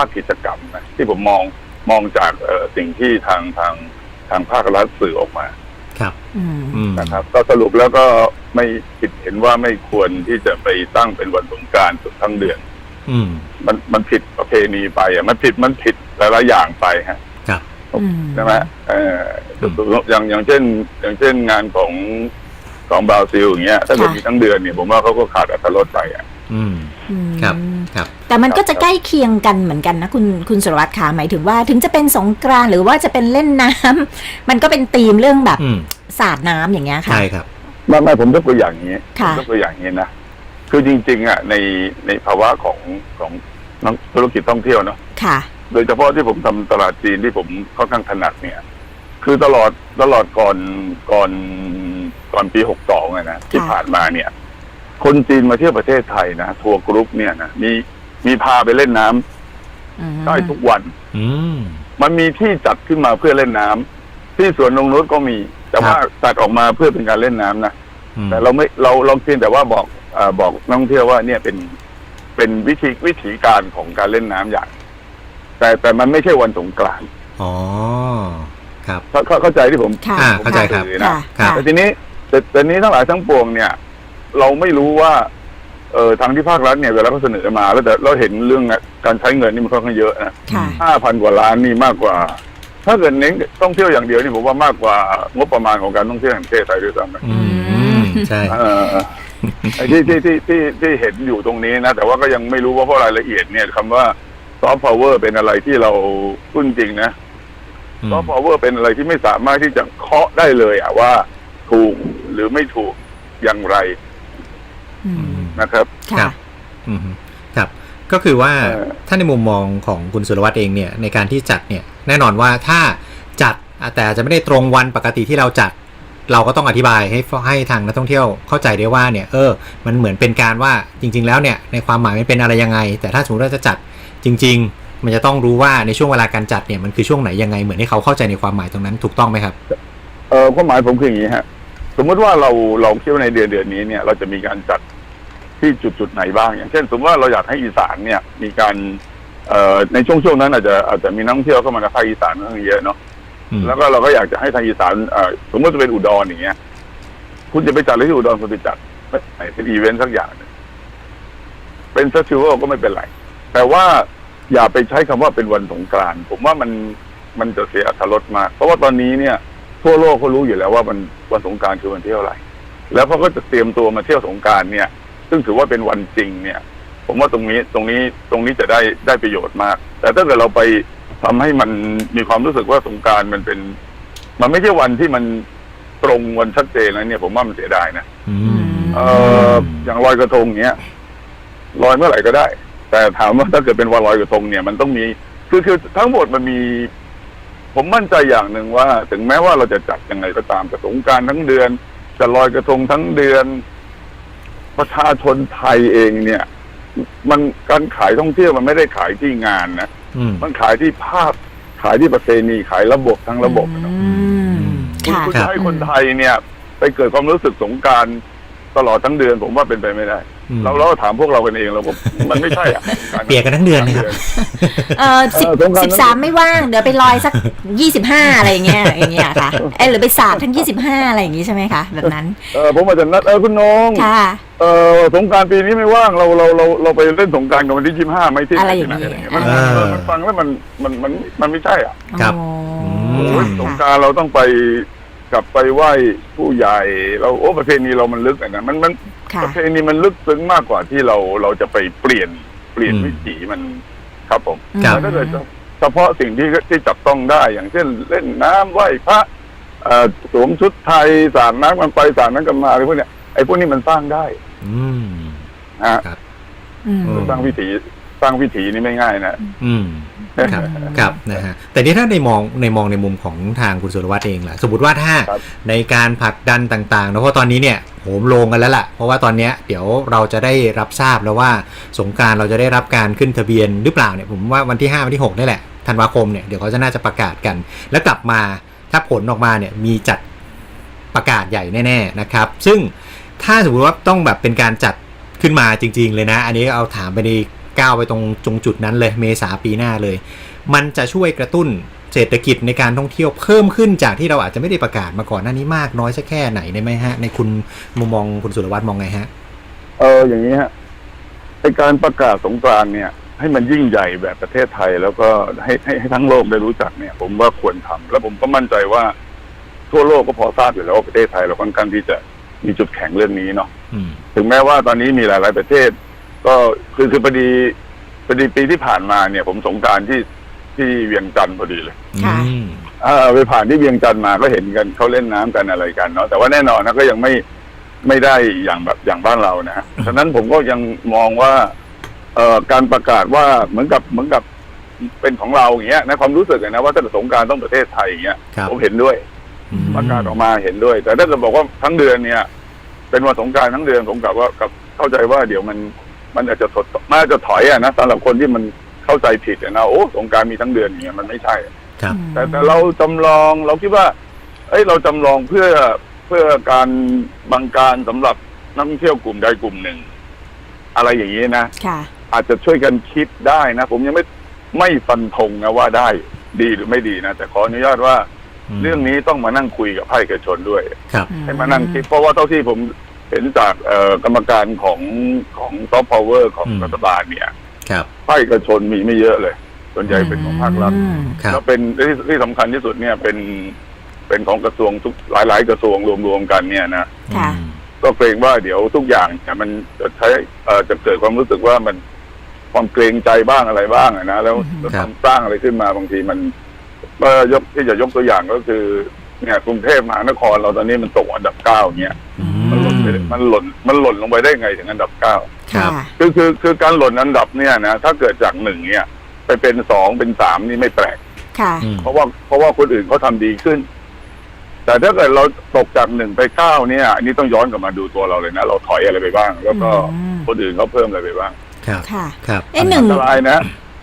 าคกิจกรรมนะที่ผมมองมองจากเอ่อสิ่งที่ทางทางทางภาครัฐสื่อออกมา ครับอืมอืมนะครับ ก็สรุปแล้วก็ไม่คิดเห็นว่าไม่ควรที่จะไปตั้งเป็นวันสงกรารสุดทั้งเดือนอืมมันมันผิดประเพณีไปอะมันผิดมันผิดหลายๆอย่างไปฮะครับอืมใช่ไหมเอออืมอย่างอย่างเช่น อย่างเช่นงานของของบราซิลอย่างเงี้ย ถ้าเกิดค่ะมีทั้งเดือนเนี่ยผมว่าเขาก็ขาดอรรถรสไปอะ อืมอืมครับครับ แต่มันก็จะใกล้เคียงกันเหมือนกันนะคุณคุณสุรวัตรค่ะหมายถึงว่า ถึงจะเป็นสงกรานต์หรือว่าจะเป็นเล่นน้ำ มันก็เป็นธีมเรื่องแบบอืมสาดน้ำอย่างเงี้ยค่ะ ใช่ครับ ไม่ไม่ผมยกตัวอย่างอย่างนี้ค่ะ ผมยกตัวอย่างอย่างนี้นะ คือจริง ๆอะในในภาวะของของนักธุรกิจท่องเที่ยวเนาะ ค่ะ โดยเฉพาะที่ผมทำตลาดจีนที่ผมค่อนข้างถนัดเนี่ย คือตลอดตลอดก่อนก่อนก่อนปีหกสองนะที่ผ่านมาเนี่ย คนจีนมาเที่ยวประเทศไทยนะทัวร์กรุ๊ปเนี่ยนะมีมีพาไปเล่นน้ำอืมได้ทุกวัน อืม มันมีที่จัดขึ้นมาเพื่อเล่นน้ำที่สวนนงนุชก็มี แต่ว่าครับจัดออกมาเพื่อเป็นการเล่นน้ำนะ อืมแต่เราไม่เราเราเพียงแต่ว่าบอกเออบอกนักท่องเที่ยวว่าเนี่ยเป็นเป็นวิธีวิธีการของการเล่นน้ำอย่าง แต่แต่มันไม่ใช่วันสงกรานต์อ๋อ ครับ เข้าเข้าเข้าใจที่ผม ค่ะอ่าเข้าใจครับ สื่อค่ะนะครับแต่ทีนี้แต่แต่นี้ทั้งหลายทั้งปวงเนี่ย เราไม่รู้ว่าเออทางที่ภาครัฐเนี่ยเวลาเขาเสนอมา แล้วแต่เราเห็นเรื่องการใช้เงินนี่มันค่อนข้างเยอะนะค่ะ ห้าพันกว่าล้านนี่มากกว่า ถ้าเกิดเน้นท่องเที่ยวอย่างเดียวนี่ผมว่ามากกว่างบประมาณของการท่องเที่ยวแห่งประเทศไทยด้วยซ้ำนะอืม ใช่ เออไอ้ที่ที่ที่ที่ที่เห็นอยู่ตรงนี้นะ แต่ว่าก็ยังไม่รู้ว่าเพราะรายละเอียดเนี่ยคำว่าซอฟต์พาวเวอร์เป็นอะไรที่เราพูดจริงนะอืมซอฟต์พาวเวอร์เป็นอะไรที่ไม่สามารถที่จะเคาะได้เลยอะว่า ถูกหรือไม่ถูกอย่างไรอืม นะครับ ครัค่ะ บ อืมครับ ก็คือว่าเออถ้าในมุมมองของคุณสุรวัตรเองเนี่ยในการที่จัดเนี่ยแน่นอนว่าถ้าจัดแต่อาจจะไม่ได้ตรงวันปกติที่เราจัด เราก็ต้องอธิบายให้ให้ทางนักท่องเที่ยวเข้าใจได้ว่าเนี่ยเออมันเหมือนเป็นการว่าจริง ๆ แล้วเนี่ยในความหมายมันเป็นอะไรยังไง แต่ถ้าสมมติว่าจะจัดจริง ๆ มันจะต้องรู้ว่าในช่วงเวลาการจัดเนี่ยมันคือช่วงไหนยังไงเหมือนให้เขาเข้าใจในความหมายตรงนั้นถูกต้องไหมครับ เออความหมายผมคืออย่างนี้ฮะ สมมติว่าเราเราคิดว่าในเดือนเดือนนี้เนี่ยเราจะมีการจัด ที่จุดจุดไหนบ้าง อย่างเช่น สมมติว่าเราอยากให้อีสานเนี่ยมีการเอ่อในช่วงช่วงนั้นอาจจะอาจจะมีนักท่องเที่ยวเข้ามาในภาคอีสานค่อนข้างเยอะเนาะอืมแล้วก็เราก็อยากจะให้ทางอีสานเอ่อสมมติจะเป็นอุดรอย่างเงี้ย คุณจะไปจัดอะไรที่อุดรคุณไปจัดไหนเป็นอีเวนต์สักอย่างหนึ่งเป็นเฟสติวัลก็ไม่เป็นไร แต่ว่าอย่าไปใช้คำว่าเป็นวันสงกรานต์ผมว่ามันมันจะเสียอรรถรสมาก เพราะว่าตอนนี้เนี่ย ทั่วโลกเขารู้อยู่แล้วว่ามันวันสงกรารคือวันเที่ยวอะไร แล้วเขาก็จะเตรียมตัวมาเที่ยวสงกรารเนี่ย ซึ่งถือว่าเป็นวันจริงเนี่ย ผมว่าตรงนี้ตรงนี้ตรงนี้จะได้ได้ประโยชน์มาก แต่ถ้าเกิดเราไปทำให้มันมีความรู้สึกว่าสงกรารมันเป็น มันไม่ใช่วันที่มันตรงวันชัดเจนแล้วเนี่ย ผมว่ามันเสียดายนะอืมเอ่ออย่างลอยกระทงเนี้ยลอยเมื่อไหร่ก็ได้ แต่ถามว่าถ้าเกิดเป็นวันลอยกระทงเนี่ยมันต้องมีคือคือทั้งหมดมันมี ผมมั่นใจอย่างหนึ่งว่า ถึงแม้ว่าเราจะจัดยังไงก็ตามจะสงกรารทั้งเดือน จะลอยกระทงทั้งเดือน ประชาชนไทยเองเนี่ย มันการขายท่องเที่ยวมันไม่ได้ขายที่งานนะอืม มันขายที่ภาพขายที่ประเพณีขายระบบทั้งระบบอะเนาะอืมคุณค่ะคุณจะให้คนไทยเนี่ย ไปเกิดความรู้สึกสงกรารตลอดทั้งเดือนผมว่าเป็นไปไม่ได้ อืม เราเราก็ถามพวกเรากันเองเราก็มันไม่ใช่อะ เปียกกันทั้งเดือนนะครับ เออสิบเออสงกรานต์ สิบสามไม่ว่าง เดี๋ยวไปลอยสักยี่สิบห้าอะไรอย่างเงี้ยอย่างเงี้ยค่ะเอยหรือไปสาดทั้งยี่สิบห้าอะไรอย่างงี้ใช่ไหมคะแบบนั้น เออผมอาจจะนัดเออคุณน้อง ค่ะ เออสงกรารปีนี้ไม่ว่างเราเราเราเราไปเล่นสงกรารกันวันที่ยี่ห้าไม่ที่อะไรอย่างนี้นี้อะไรอย่างเงี้ยมันอ่าเออมันฟังแล้วมันมันมันมันไม่ใช่อะครับโอ้อืมโอ้ยสงกรารเราต้องไปกลับไปไหว้ผู้ใหญ่เราโอ้ประเพณีเรามันลึกอะนะมันมันค่ะ ประเพณีมันลึกซึ้งมากกว่าที่เราเราจะไปเปลี่ยนเปลี่ยนอืม วิถีมันครับผมครับแล้วถ้าเกิดเฉพาะสิ่งที่ที่จับต้องได้อย่างเช่นเล่นน้ำไหว้พระเอ่อสวมชุดไทยสาดน้ำกันไปสาดน้ำกันมาอะไรพวกเนี้ยไอ้พวกนี้มันสร้างได้ อืมฮะอืมเออสร้างวิถีสร้างวิถีนี่ไม่ง่ายนะ อืม ครับ ครับนะฮะ แต่นี่ถ้าในมองในมองในมุมของทางคุณสุรวัตรเองล่ะ สมมติว่าถ้าครับ ในการผลักดันต่างๆนะเพราะตอนนี้เนี่ยโหมโลงกันแล้วล่ะ เพราะว่าตอนเนี้ยเดี๋ยวเราจะได้รับทราบแล้วว่าสงกรารเราจะได้รับการขึ้นทะเบียนหรือเปล่าเนี่ยผมว่าวันที่ 5 วันที่6นี่แหละธันวาคมเนี่ยเดี๋ยวเขาจะน่าจะประกาศกัน แล้วกลับมาถ้าผลออกมาเนี่ยมีจัดประกาศใหญ่แน่ๆนะครับ ซึ่ง ถ้าสมมติว่าต้องแบบเป็นการจัดขึ้นมาจริง ๆ เลยนะ อันนี้เอาถามไปในก้าวไปตรงจงจุดนั้นเลยเมษาปีหน้าเลย มันจะช่วยกระตุ้นเศรษฐกิจในการท่องเที่ยวเพิ่มขึ้นจากที่เราอาจจะไม่ได้ประกาศมาก่อนหน้านี้มากน้อยสักแค่ไหนได้ไหมฮะ ในคุณมุมมองคุณสุรวัตรมองไงฮะ เอออย่างนี้ฮะไอการประกาศสงกรานเนี่ย ให้มันยิ่งใหญ่แบบประเทศไทย แล้วก็ให้ให้ให้ทั้งโลกได้รู้จักเนี่ย ผมว่าควรทำแล้วผมก็มั่นใจว่าทั่วโลกก็พอทราบอยู่แล้วว่าประเทศไทยเราค่อนข้างที่จะ มีจุดแข็งเรื่องนี้เนาะอืมถึงแม้ว่าตอนนี้มีหลาย ๆ ประเทศ ก็คือคือพอดีพอดีปีที่ผ่านมาเนี่ย ผมสงกรารที่ที่เวียงจันทร์พอดีเลยค่ะอืมอ่าไปผ่านที่เวียงจันทร์มาก็เห็นกันเขาเล่นน้ำกันอะไรกันเนาะแต่ว่าแน่นอนนะก็ยังไม่ไม่ได้อย่างแบบอย่างบ้านเรานะฮะฉะนั้นผมก็ยังมองว่า เอ่อการประกาศว่าเหมือนกับเหมือนกับเป็นของเราอย่างเงี้ยในความรู้สึกอะนะว่าถ้าเกิดสงกรารต้องประเทศไทยอย่างเงี้ยครับผมเห็นด้วยอืม ประกาศออกมาเห็นด้วย แต่ถ้าเกิดบอกว่าทั้งเดือนเนี่ย เป็นวันสงกรารทั้งเดือนผมกลับว่ากับเข้าใจว่าเดี๋ยวมันมันอาจจะถดมันอาจจะถอยอะนะสำหรับคนที่มันเข้าใจผิดอะนะโอ้สงกรารมีทั้งเดือนอย่างเงี้ยมันไม่ใช่ครับแต่แต่เราจำลองเราคิดว่า เอ้ยเราจำลองเพื่อเพื่อการบังการสำหรับนักท่องเที่ยวกลุ่มใดกลุ่มหนึ่ง อะไรอย่างนี้นะค่ะอาจจะช่วยกันคิดได้นะ ผมยังไม่ไม่ฟันธงนะว่าได้ดีหรือไม่ดีนะ แต่ขออนุญาตว่า เรื่องนี้ต้องมานั่งคุยกับภาคเอกชนด้วยครับ ให้มานั่งคิดเพราะว่าเท่าที่ผมเห็นจากเอ่อกรรมการของของซอฟต์พาวเวอร์ของอืมรัฐบาลเนี่ยครับภาคเอกชนมีไม่เยอะเลย ส่วนใหญ่เป็นของภาครัฐอืมครับแล้วเป็นที่ที่สำคัญที่สุดเนี่ยเป็นเป็นของกระทรวงทุกหลาย ๆ กระทรวงรวมๆกันเนี่ยนะค่ะอืมก็เกรงว่าเดี๋ยวทุกอย่างเนี่ยมันจะใช้เอ่อจะเกิดความรู้สึกว่ามันความเกรงใจบ้างอะไรบ้างอะนะแล้วอือฮึจะทำสร้างอะไรขึ้นมาบางทีมัน ก็ยกที่จะยกตัวอย่างก็คือ เนี่ยกรุงเทพมหานครเราตอนนี้มันตกอันดับเก้าเนี่ยอืมันหล่นไปมมันหล่นมันหล่นลงไปได้ไงถึงอันดับเก้าครับค่ะคือคือคือการหล่นอันดับเนี่ยนะถ้าเกิดจากหนึ่งเนี่ย ไปเป็นสองเป็นสามนี่ไม่แปลก ค่ะ อืม เพราะว่าเพราะว่าคนอื่นเขาทำดีขึ้น แต่ถ้าเกิดเราตกจากหนึ่งไปเก้าเนี่ยอันนี้ต้องย้อนกลับมาดูตัวเราเลยนะเราถอยอะไรไปบ้าง แล้วก็อืม คนอื่นเขาเพิ่มอะไรไปบ้าง ครับ ค่ะ ครับ เอ๊ะหนึ่ง อันตรายนะ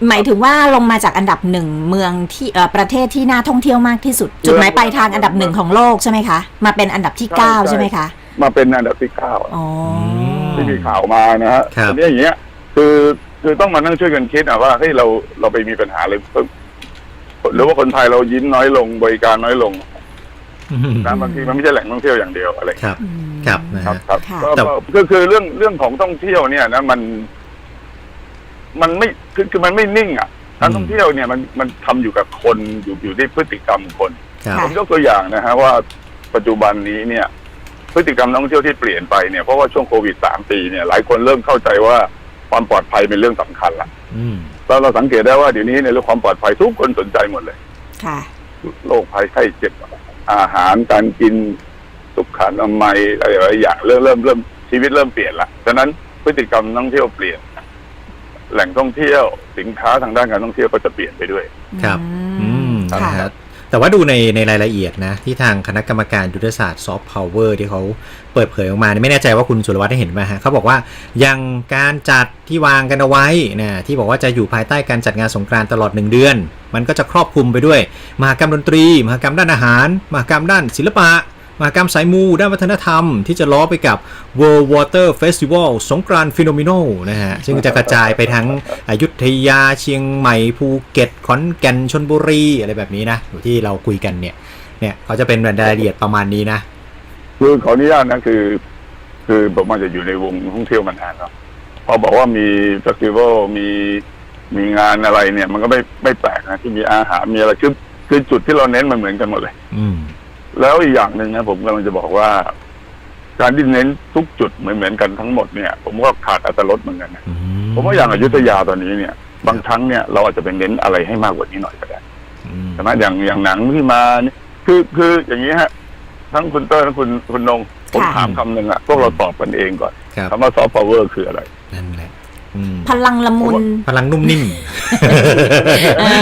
หมายถึงว่าลงมาจากอันดับหนึ่งเมืองที่เอ่อประเทศที่น่าท่องเที่ยวมากที่สุด จุดหมายปลายทางอันดับหนึ่งของโลกใช่ไหมคะมาเป็นอันดับที่ใช่เก้าใช่ใช่ไหมคะมาเป็นอันดับที่เก้าอ๋อที่มีข่าวมานะฮะครับ อันนี้อย่างเงี้ย คือคือต้องมานั่งช่วยกันคิดอะว่าเฮ้ยเราเราไปมีปัญหาเลยหรือว่าคนไทยเรายิ้มน้อยลงบริการน้อยลงอืมนะบางทีมันไม่ใช่แหล่งท่องเที่ยวอย่างเดียวอะไร ครับ อืมครับนะครับฮะ ครับ ค่ะ ก็แต่ ก็ก็คือเรื่องเรื่องของท่องเที่ยวเนี่ยนะมัน มันไม่คือคือมันไม่นิ่งอะการท่องเที่ยวเนี่ยมันมันทำอยู่กับคนอยู่อยู่ที่พฤติกรรมคนครับผมยกตัวอย่างนะฮะว่าปัจจุบันนี้เนี่ย พฤติกรรมนักท่องเที่ยวที่เปลี่ยนไปเนี่ยเพราะว่าช่วงโควิดสามปีเนี่ยหลายคนเริ่มเข้าใจว่าความปลอดภัยเป็นเรื่องสำคัญละอืมแล้วเราสังเกตได้ว่าเดี๋ยวนี้ในเรื่องความปลอดภัยทุกคนสนใจหมดเลย ค่ะ โรคภัยไข้เจ็บอาหารการกินสุขอนามัยอะไรหลายอย่างเริ่มเริ่มเริ่มชีวิตเริ่มเปลี่ยนละฉะนั้นพฤติกรรมนักท่องเที่ยวเปลี่ยน แหล่งท่องเที่ยวสินค้าทางด้านการท่องเที่ยวก็จะเปลี่ยนไปด้วย ครับ อืมค่ะนะฮะแต่ว่าดูในในรายละเอียดนะ ที่ทางคณะกรรมการยุทธศาสตร์ซอฟต์พาวเวอร์ที่เขาเปิดเผยออกมาเนี่ยไม่แน่ใจว่าคุณสุรวัตรได้เห็นไหมฮะเขาบอกว่ายังการจัดที่วางกันเอาไว้นะที่บอกว่าจะอยู่ภายใต้การจัดงานสงกรานต์ตลอด 1 เดือน มันก็จะครอบคลุมไปด้วย มหกรรมดนตรี มหกรรมด้านอาหาร มหกรรมด้านศิลปะ มหกรรมสายมูด้านวัฒนธรรมที่จะล้อไปกับ World Water Festival สงกรานต์ฟิโนมิโนนะฮะ ซึ่งจะกระจายไปทั้งอยุธยาเชียงใหม่ภูเก็ตขอนแก่นชนบุรี อะไรแบบนี้นะอยู่ที่เราคุยกันเนี่ย เนี่ยเขาจะเป็นรายละเอียดประมาณนี้นะคือขออนุญาตนะคือ คือผมอาจจะอยู่ในวงท่องเที่ยวมานานแล้วพอบอกว่ามีเฟสติวัลมีมีงานอะไรเนี่ย มันก็ไม่ไม่แปลกนะที่มีอาหารมีอะไรคือคือจุดที่เราเน้นมันเหมือนกันหมดเลย อืม แล้วอีกอย่างหนึ่งนะผมกำลังจะบอกว่า การที่เน้นทุกจุดเหมือนเหมือนกันทั้งหมดเนี่ย ผมว่าขาดอัตรสเหมือนกันนะอืผมว่าอย่างอยุธยาตอนนี้เนี่ย บางครั้งเนี่ยเราอาจจะเป็นเน้นอะไรให้มากกว่านี้หน่อยก็ได้อืมใช่ไหมอย่างอย่างหนังที่มาเนี่ยคือคืออย่างนี้ฮะ ทั้งคุณเตอร์ทั้งคุณคุณนงผมค่ะถามคำหนึ่งอะพวกเราตอบกันเองก่อนครับคำว่าซอฟต์พาวเวอร์คืออะไรนั่นแหละอืม พลังละมุน พลังนุ่มนิ่ม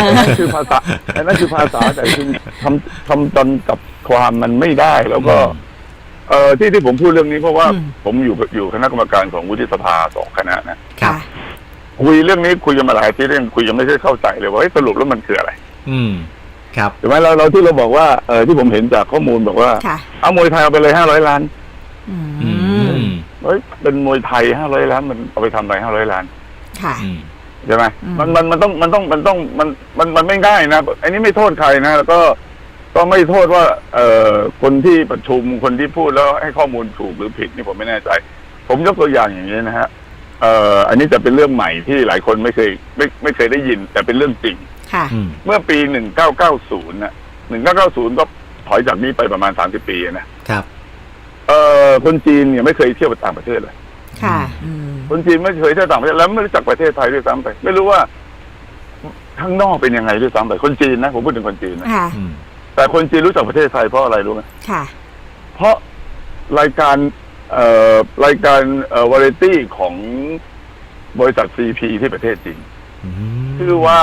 อันนั้นคือภาษาอันนั้นคือภาษาแต่คือทำทำจนกับความมันไม่ได้แล้วก็อืมเอ่อที่ที่ผมพูดเรื่องนี้เพราะว่าอืมผมอยู่อยู่คณะกรรมการของวุฒิสภาสองคณะนะครับค่ะคุยเรื่องนี้คุยกันมาหลายทีเรื่องคุยยังไม่ได้เข้าใจเลยว่าเฮ้ยสรุปแล้วมันคืออะไร อืม ครับถูกไหมเราเราที่เราบอกว่าเออที่ผมเห็นจากข้อมูลบอกว่าค่ะเอามวยไทยเอาไปเลยห้าร้อยล้าน อือืม มเฮ้ยเป็นมวยไทยห้าร้อยล้านมันเอาไปทำอะไรห้าร้อยล้านค่ะ อืม ใช่ไหมอืม มันมันมันต้องมันต้องมันต้องมันมันมันไม่ง่ายนะอันนี้ไม่โทษใครนะแล้วก็ก็ไม่โทษว่า เอ่อคนที่ประชุมคนที่พูดแล้วให้ข้อมูลถูกหรือผิดนี่ผมไม่แน่ใจ ผมยกตัวอย่างอย่างนี้นะฮะเอ่ออันนี้จะเป็นเรื่องใหม่ที่หลายคนไม่เคยไม่ไม่เคยได้ยิน แต่เป็นเรื่องจริง ค่ะ อืม เมื่อปี 1990นะ1990 ก็ถอยจากนี้ไปประมาณ 30 ปีนะครับ เอ่อคนจีนเนี่ยไม่เคยเที่ยวไปต่างประเทศเลย ค่ะอืมคนจีนไม่เคยเที่ยวต่างประเทศแล้วไม่รู้จักประเทศไทยด้วยซ้ำไป ไม่รู้ว่าข้างนอกเป็นยังไงด้วยซ้ำไปคนจีนนะผมพูดถึงคนจีนนะค่ะ อืมแต่คนจีนรู้จักประเทศไทยเพราะอะไรรู้ไหมค่ะ เพราะรายการเอ่อรายการเอ่อวาไรตี้ของบริษัทซีพีที่ประเทศจีน อืมชื่อว่า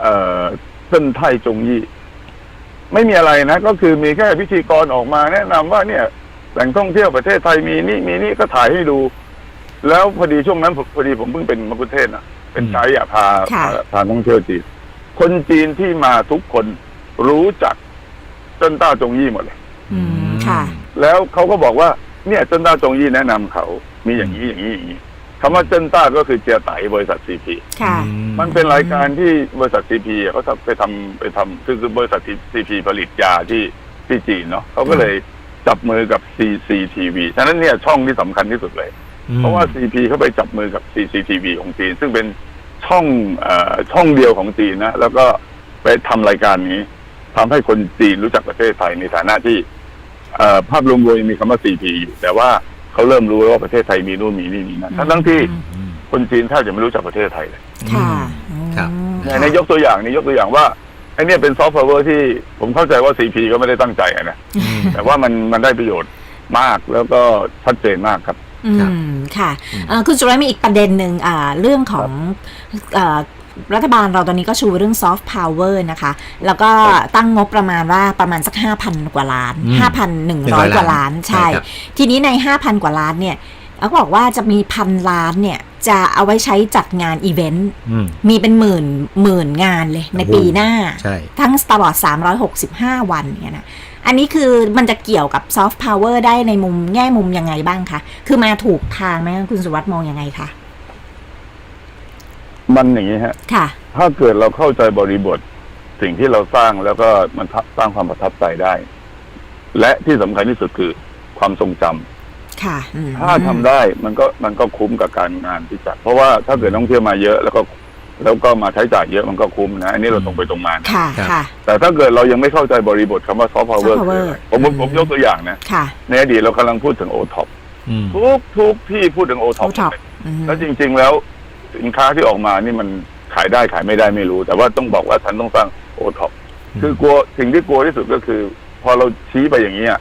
เอ่อเซินไทจงยี่ ไม่มีอะไรนะ ก็คือมีแค่พิธีกรออกมาแนะนำว่าเนี่ย แหล่งท่องเที่ยวประเทศไทยมีนี่มีนี่ก็ถ่ายให้ดู แล้วพอดีช่วงนั้นผมพอดีผมเพิ่งเป็นมะกุเทศนะเป็นไกด์อะพาค่ะพาพาท่องเที่ยวจีนคนจีนที่มาทุกคนรู้จักเจิ้นต้าจงยี่หมดเลยอืมค่ะแล้วเขาก็บอกว่า เนี่ยเจิ้นต้าจงยี่แนะนำเขา มีอย่างนี้อย่างนี้อย่างนี้คำว่าเจิ้นต้าก็คือเจียไตบริษัทซีพีค่ะอืมันเป็นรายการที่บริษัทซีพีเขาทำไปทำไปทำคือคือบริษัทซีพีผลิตยาที่ที่จีนเนาะเขาก็เลย จับมือกับ CCTV ฉะนั้นเนี่ยช่องที่สำคัญที่สุดเลยอืมเพราะว่า CP เขาไปจับมือกับ CCTV ของจีน ซึ่งเป็นช่องเอ่อช่องเดียวของจีนนะ แล้วก็ไปทำรายการนี้ทำให้คนจีนรู้จักประเทศไทยในฐานะที่เอ่อภาพรวมๆยังมีคำว่า CP อยู่แต่ว่าเขาเริ่มรู้แล้วว่าประเทศไทยมีนู่นมีนี่มีนั่นทั้งทั้งๆที่อืมคนจีนแทบจะไม่รู้จักประเทศไทยเลยค่ะครับอืมในในยกตัวอย่างนี่ยกตัวอย่างว่า ไอ้เนี่ยเป็นซอฟต์พาวเวอร์ที่ผมเข้าใจว่า CP ก็ไม่ได้ตั้งใจอะนะอืมแต่ว่ามันมันได้ประโยชน์มากแล้วก็ชัดเจนมากครับอืครับมค่ะอืมเอ่อคุณสุรัตน์มีอีกประเด็นหนึ่งอ่าเรื่องของเอ่อรัฐบาลเราตอนนี้ก็ชูเรื่องซอฟต์พาวเวอร์นะคะ แล้วก็ครับตั้งงบประมาณว่าประมาณสัก 5,000 กว่าล้านอืม5,100 กว่าล้าน ใช่ครับทีนี้ใน 5,000 กว่าล้านเนี่ย เขาบอกว่าจะมีพันล้านเนี่ย จะเอาไว้ใช้จัดงานอีเวนต์ อืม มีเป็นหมื่นหมื่นงานเลยในโอ้โหปีหน้า ใช่ ทั้งตลอด 365 วันเนี่ยนะ อันนี้คือมันจะเกี่ยวกับซอฟต์พาวเวอร์ได้ในมุมแง่มุมยังไงบ้างคะ คือมาถูกทางไหมคุณสุวัสด์มองยังไงคะ มันอย่างนี้ฮะ ค่ะ ถ้าเกิดเราเข้าใจบริบท สิ่งที่เราสร้างแล้วก็มันทับสร้างความประทับใจได้ และที่สำคัญที่สุดคือความทรงจำ ค่ะอืมถ้าทำได้มันก็มันก็คุ้มกับการงานที่จัด เพราะว่าถ้าเกิดนักท่องเที่ยวมาเยอะแล้วก็แล้วก็มาใช้จ่ายเยอะมันก็คุ้มนะอันนี้เราตรงไปตรงมานะค่ะครับค่ะ แต่ถ้าเกิดเรายังไม่เข้าใจบริบทคำว่าซอฟต์พาวเวอร์ soft คือ power อะไรผมผมผมยกตัวอย่างนะ ค่ะในอดีตเรากำลังพูดถึงโอท็อปอืม ทุกทุกที่พูดถึงโอท็อป O-top อืมแล้วจริง ๆ แล้วสินค้าที่ออกมานี่มันขายได้ขายไม่ได้ไม่รู้ แต่ว่าต้องบอกว่าฉันต้องสร้างโอท็อปอืม คือกลัวสิ่งที่กลัวที่สุดก็คือ พอเราชี้ไปอย่างนี้ย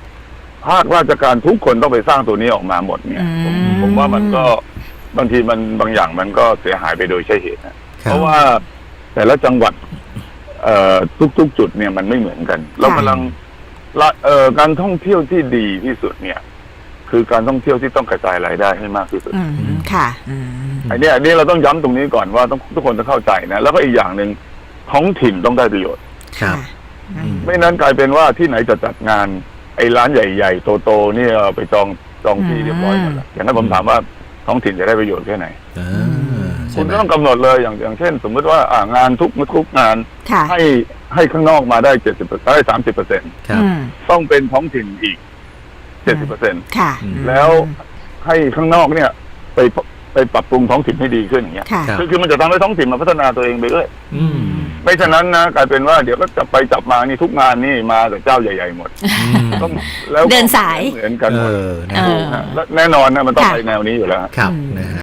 ภาคราชการทุกคนต้องไปสร้างตัวนี้ออกมาหมดเนี่ยผมอืมผมว่ามันก็บางทีมันบางอย่างมันก็เสียหายไปโดยใช่เหตุนะคบเพราะว่าแต่ละจังหวัด เอ่อทุกๆ จุดเนี่ยมันไม่เหมือนกัน เรากำลังละเอ่อการท่องเที่ยวที่ดีที่สุดเนี่ย คือการท่องเที่ยวที่ต้องกระจายรายได้ให้มากที่สุดอืมค่ะอืมอันนี้อันนี้เราต้องย้ำตรงนี้ก่อนว่าต้องทุกคนต้องเข้าใจนะแล้วก็อีกอย่างหนึ่งท้องถิ่นต้องได้ประโยชน์ครับอืมไม่นั้นกลายเป็นว่าที่ไหนจะจัดงานไอ้ร้านใหญ่ๆโตๆเนี่ยไปจองจองที่เรียบร้อยหมดแล้วอย่างนั้นผมถามว่าท้องถิ่นจะได้ประโยชน์แค่ไหนอ่าใช่คุณไหมก็ต้องกำหนดเลยอย่างอย่างเช่น สมมติว่าอ่างานทุกทุกงานค่ะให้ให้ข้างนอกมาได้เจ็ดสิบได้สามสิบเปอร์เซ็นครับอืมต้องเป็นท้องถิ่นอีกเจ็ดสิบเปอร์เซ็นค่ะอืมแล้วให้ข้างนอกเนี่ย ไปไปปรับปรุงท้องถิ่นให้ดีขึ้นอย่างเงี้ยค่ะครับคือคือมันจะทำให้ท้องถิ่นมาพัฒนาตัวเองไปเรื่อยอืม ไม่ฉะนั้นนะกลายเป็นว่าเดี๋ยวก็จะไปจับมานี่ทุกงานนี่มาแต่เจ้าใหญ่ ๆ หมดอืมต้องแล้วก็เดินสายเหมือนกันเอหมดอนะเออและแน่นอนนะมันต้องค่ะ ไปแนวนี้อยู่แล้ว ครับอืมนะฮะ